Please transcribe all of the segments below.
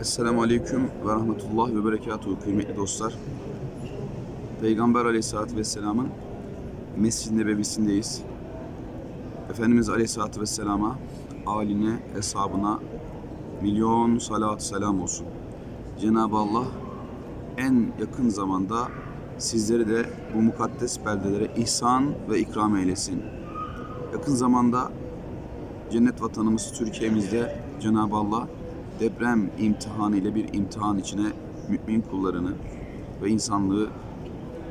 Esselamu Aleyküm ve Rahmetullah ve Berekatuhu kıymetli dostlar. Peygamber Aleyhisselatü Vesselam'ın Mescid-i Nebevisindeyiz. Efendimiz Aleyhisselatü Vesselam'a, aline, hesabına milyon salat selam olsun. Cenab-ı Allah en yakın zamanda sizleri de bu mukaddes beldelere ihsan ve ikram eylesin. Yakın zamanda cennet vatanımız Türkiye'mizde Cenab-ı Allah deprem imtihanı ile bir imtihan içine mümin kullarını ve insanlığı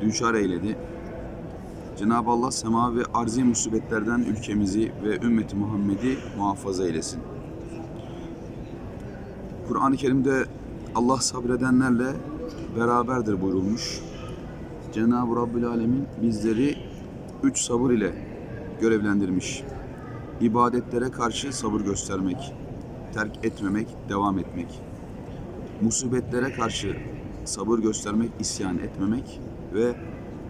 düçar eyledi. Cenab-ı Allah sema ve arzi musibetlerden ülkemizi ve ümmeti Muhammed'i muhafaza eylesin. Kur'an-ı Kerim'de Allah sabredenlerle beraberdir buyurulmuş. Cenab-ı Rabbül Alemin bizleri üç sabır ile görevlendirmiş. İbadetlere karşı sabır göstermek, terk etmemek, devam etmek. Musibetlere karşı sabır göstermek, isyan etmemek ve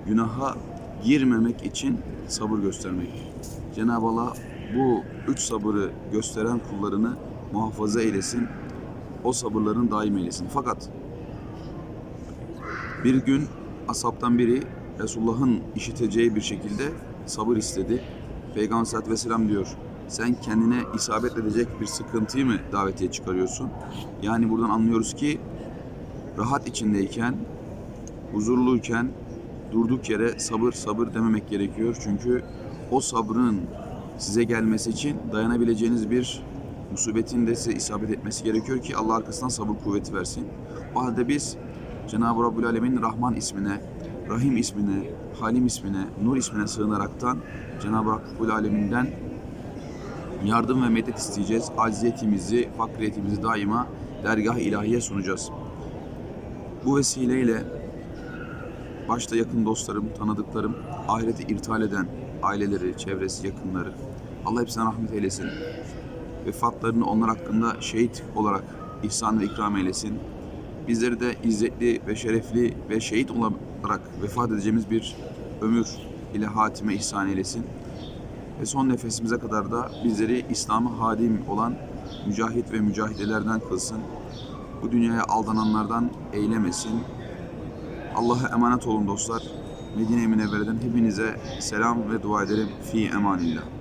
günaha girmemek için sabır göstermek. Cenab-ı Allah bu üç sabırı gösteren kullarını muhafaza eylesin, o sabırların daim eylesin. Fakat bir gün ashabtan biri Resulullah'ın işiteceği bir şekilde sabır istedi. Peygamber Aleyhisselatü Vesselam diyor, sen kendine isabet edecek bir sıkıntıyı mı davetiye çıkarıyorsun? Yani buradan anlıyoruz ki rahat içindeyken, huzurluyken durduk yere sabır sabır dememek gerekiyor. Çünkü o sabrın size gelmesi için dayanabileceğiniz bir musibetin de size isabet etmesi gerekiyor ki Allah arkasından sabır kuvveti versin. O halde biz Cenab-ı Rabbül Alemin Rahman ismine, Rahim ismine, Halim ismine, Nur ismine sığınaraktan Cenab-ı Rabbül Alemin'den yardım ve medet isteyeceğiz. Acziyetimizi, fakriyetimizi daima dergah ilahiye sunacağız. Bu vesileyle başta yakın dostlarım, tanıdıklarım, ahireti irtihal eden aileleri, çevresi, yakınları Allah hepsine rahmet eylesin. Vefatlarını onlar hakkında şehit olarak ihsan ve ikram eylesin. Bizleri de izzetli ve şerefli ve şehit olarak vefat edeceğimiz bir ömür ile hatime ihsan eylesin. Ve son nefesimize kadar da bizleri İslam'a hadim olan mücahit ve mücahidelerden kılsın. Bu dünyaya aldananlardan eylemesin. Allah'a emanet olun dostlar. Medine-i Münevvere'den hepinize selam ve dua ederim. Fi emanillah.